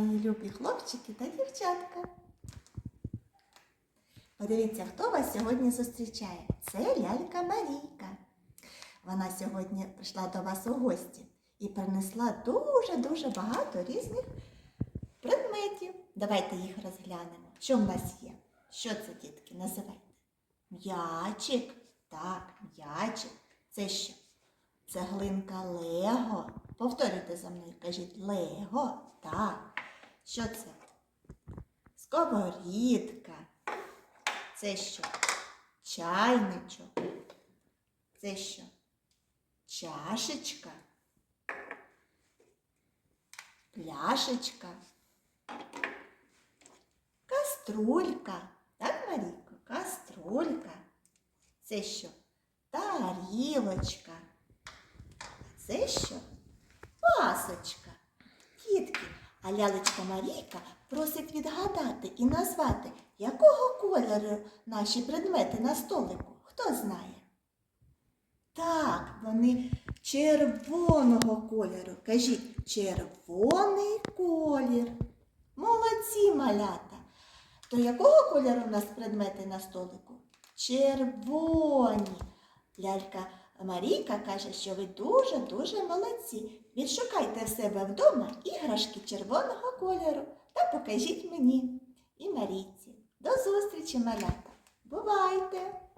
мої любі хлопчики та дівчатка. Подивіться, хто вас сьогодні зустрічає. Це лялька Марійка. Вона сьогодні прийшла до вас у гості і принесла дуже-дуже багато різних предметів. Давайте їх розглянемо. Що в нас є? Що це, дітки? Називайте. М'ячик. Так, м'ячик. Це що? Цеглинка Лего. Повторюйте за мною, кажіть Лего. Так. Що це? Сковорідка. Це що? Чайничок. Це що? Чашечка. Пляшечка. Каструлька. Так, Марійко? Каструлька. Це що? Тарілочка. Це що? Пасочка. Дітки, лялечка Марійка просить відгадати і назвати, якого кольору наші предмети на столику. Хто знає? Так, вони червоного кольору. Кажіть, червоний колір. Молодці малята. То якого кольору у нас предмети на столику? Червоні. Лялька Марійка каже, що ви дуже-дуже молодці. Відшукайте в себе вдома іграшки червоного кольору та покажіть мені і Марійці. До зустрічі, малята. Бувайте!